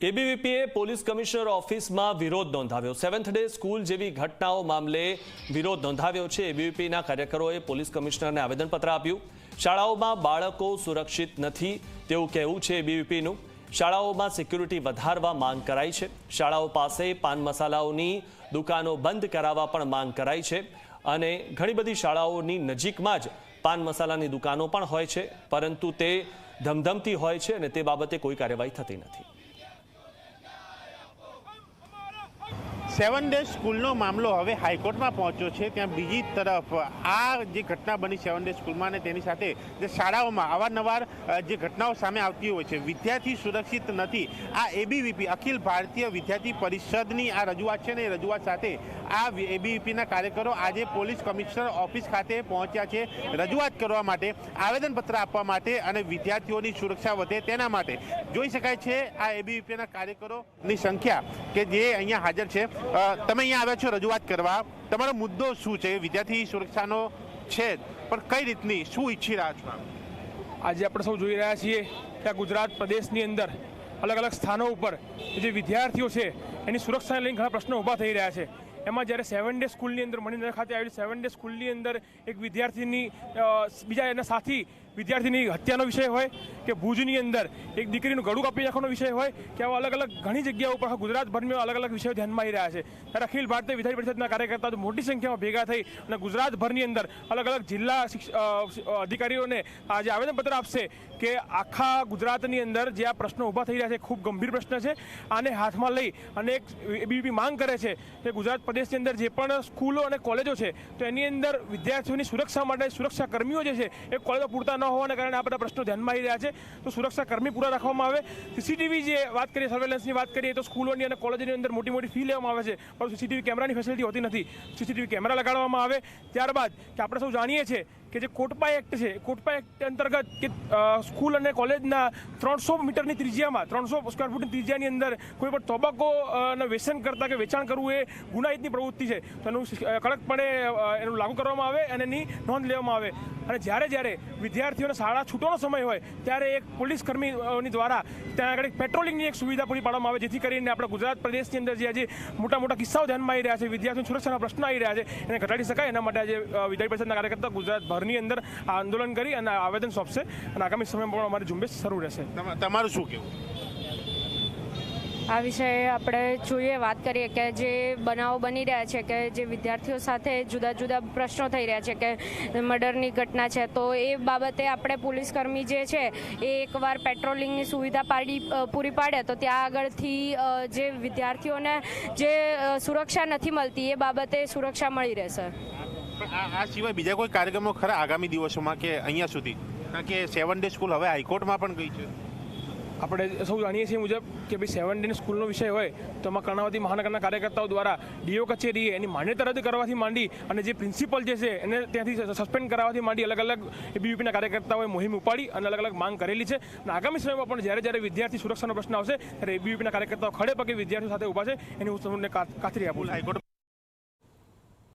એબીવીપીએ police commissioner ઓફિસમાં વિરોધ નોંધાવ્યો. સેવન્થ ડે સ્કૂલ જેવી ઘટનાઓ મામલે વિરોધ નોંધાવ્યો છે. એબીવીપીના કાર્યકરોએ પોલીસ કમિશનરને આવેદનપત્ર આપ્યું. શાળાઓમાં બાળકો સુરક્ષિત નથી તેવું કહેવું છે એબીવીપીનું. શાળાઓમાં સિક્યુરિટી વધારવા માંગ કરાઈ છે. શાળાઓ પાસે પાન મસાલાઓની દુકાનો બંધ કરાવવા પણ માંગ કરાઈ છે અને ઘણી બધી શાળાઓની નજીકમાં જ પાન મસાલાની દુકાનો પણ હોય છે, પરંતુ તે ધમધમતી હોય છે અને તે બાબતે કોઈ કાર્યવાહી થતી નથી. સેવન ડેઝ સ્કૂલનો મામલો હવે હાઈકોર્ટમાં પહોંચ્યો છે, ત્યાં બીજી તરફ આ જે ઘટના બની સેવન ડેઝ સ્કૂલમાં અને તેની સાથે જે શાળાઓમાં અવારનવાર જે ઘટનાઓ સામે આવતી હોય છે, વિદ્યાર્થી સુરક્ષિત નથી. આ એબીવીપી અખિલ ભારતીય વિદ્યાર્થી પરિષદની આ રજૂઆત છે ને એ રજૂઆત સાથે આ એબીવીપીના કાર્યકરો આજે પોલીસ કમિશનર ઓફિસ ખાતે પહોંચ્યા છે, રજૂઆત કરવા માટે, આવેદનપત્ર આપવા માટે અને વિદ્યાર્થીઓની સુરક્ષા વધે તેના માટે. જોઈ શકાય છે, આ એબીવીપીના કાર્યકરોની સંખ્યા કે જે અહીંયા હાજર છે તમે અહીંયા આવ્યા છો રજૂઆત કરવા. તમારો મુદ્દો શું છે? વિદ્યાર્થી સુરક્ષાનો છે, પણ કઈ રીતની? શું ઈચ્છી રહ્યા છો આજે આપણે સૌ જોઈ રહ્યા છીએ કે ગુજરાત પ્રદેશની અંદર અલગ અલગ સ્થાનો ઉપર જે વિદ્યાર્થીઓ છે, એની સુરક્ષાને લઈને ઘણા પ્રશ્નો ઊભા થઈ રહ્યા છે. એમાં જ્યારે સેવન ડે સ્કૂલની અંદર મણિનગર ખાતે આવેલી સેવન ડે સ્કૂલની અંદર એક વિદ્યાર્થીની બીજા એના સાથી વિદ્યાર્થીની હત્યાનો વિષય હોય કે ભુજની અંદર એક દીકરીનું ગળું કાપી નાખવાનો વિષય હોય કે આવા અલગ અલગ ઘણી જગ્યાઓ ઉપર ગુજરાતભરમાં અલગ અલગ વિષયો ધ્યાનમાં આવી રહ્યા છે. ત્યારે અખિલ ભારતીય વિધાન પરિષદના કાર્યકર્તાઓ મોટી સંખ્યામાં ભેગા થઈ અને ગુજરાતભરની અંદર અલગ અલગ જિલ્લા અધિકારીઓને આજે આવેદનપત્ર આપશે કે આખા ગુજરાતની અંદર જે આ પ્રશ્નો ઊભા થઈ રહ્યા છે, ખૂબ ગંભીર પ્રશ્ન છે. આને હાથમાં લઈ અને એક એબીવીપી માંગ કરે છે કે ગુજરાત પ્રદેશની અંદર જે પણ સ્કૂલો અને કોલેજો છે, તો એની અંદર વિદ્યાર્થીઓની સુરક્ષા માટે સુરક્ષા કર્મીઓ જે છે, એ કોલેજો પૂરતા ન હોવાને કારણે આ બધા પ્રશ્નો ધ્યાનમાં આવી રહ્યા છે. તો સુરક્ષા કર્મી પૂરા રાખવામાં આવે. સીસીટીવી જે વાત કરીએ સર્વેલન્સની વાત કરીએ, તો સ્કૂલોની અને કોલેજની અંદર મોટી મોટી ફી લેવામાં આવે છે. પણ સીસીટીવી કેમેરાની ફેસિલિટી હોતી નથી. સીસીટીવી કેમેરા લગાડવામાં આવે. ત્યારબાદ કે આપણે સૌ જાણીએ છીએ કે જે કોટપા એક્ટ છે કોટપા એક્ટ અંતર્ગત કે સ્કૂલ અને કોલેજના ત્રણસો મીટરની ત્રિજ્યામાં ત્રણસો સ્ક્વેર ફૂટની ત્રિજ્યાની અંદર કોઈ પણ તોબાકો અ, ને વ્યસન કરતા કે વેચાણ કરવું એ ગુનાહિતની પ્રવૃત્તિ છે. તો એનું કડકપણે એનું લાગુ કરવામાં આવે અને એની નોંધ લેવામાં આવે. અને જ્યારે જ્યારે વિદ્યાર્થીઓને શાળા છૂટવાનો સમય હોય ત્યારે એક પોલીસ કર્મીઓની દ્વારા ત્યાં આગળ પેટ્રોલિંગની એક સુવિધા પૂરી પાડવામાં આવે જેથી કરીને આપણા ગુજરાત પ્રદેશની અંદર જે આજે મોટા મોટા કિસ્સાઓ ધ્યાનમાં આવી રહ્યા છે વિદ્યાર્થીઓની સુરક્ષાના પ્રશ્નો આવી રહ્યા છે એને ઘટાડી શકાય. એના માટે આજે વિદ્યાર્થી પરિષદના કાર્યકર્તા ગુજરાતભરની અંદર આ આંદોલન કરી અને આવેદન સોંપશે અને આગામી સમયમાં પણ અમારી ઝુંબેશ શરૂ રહેશે. તમારું શું કહેવું? આ વિષયે આપણે જોઈએ વાત કરીએ કે જે બનાવો બની રહ્યા છે કે જે વિદ્યાર્થીઓ સાથે જુદા જુદા પ્રશ્નો થઈ રહ્યા છે કે મર્ડરની ઘટના છે તો એ બાબતે આપણે પોલીસકર્મી જે છે એ એકવાર પેટ્રોલિંગની સુવિધા પાડી પૂરી પાડે તો ત્યાં આગળથી જે વિદ્યાર્થીઓને જે સુરક્ષા નથી મળતી એ બાબતે સુરક્ષા મળી રહેશે. આ સિવાય બીજા કોઈ કાર્યક્રમો ખરા આગામી દિવસોમાં કે અહીંયા સુધી? કારણ કે સેવન ડે સ્કૂલ હવે હાઈકોર્ટમાં પણ ગઈ છે. આપણે સૌ જાણીએ છીએ મુજબ કે ભાઈ સેવન ડે સ્કૂલનો વિષય હોય તો એમાં કર્ણાવતી મહાનગરના કાર્યકર્તાઓ દ્વારા ડીઓ કચેરીએ એની માન્યતા રદ કરવાથી માંડી અને જે પ્રિન્સિપલ જે છે એને ત્યાંથી સસ્પેન્ડ કરાવવાથી માંડી અલગ અલગ એબીયુપીના કાર્યકર્તાઓએ મુહિમ ઉપાડી અને અલગ અલગ માંગ કરેલી છે. અને આગામી સમયમાં પણ જ્યારે જ્યારે વિદ્યાર્થી સુરક્ષાનો પ્રશ્ન આવશે ત્યારે એબીવીપીના કાર્યકર્તાઓ ખડે પગે વિદ્યાર્થીઓ સાથે ઊભા છે. એની હું તમને ખાતરી આપું હાઈકોર્ટ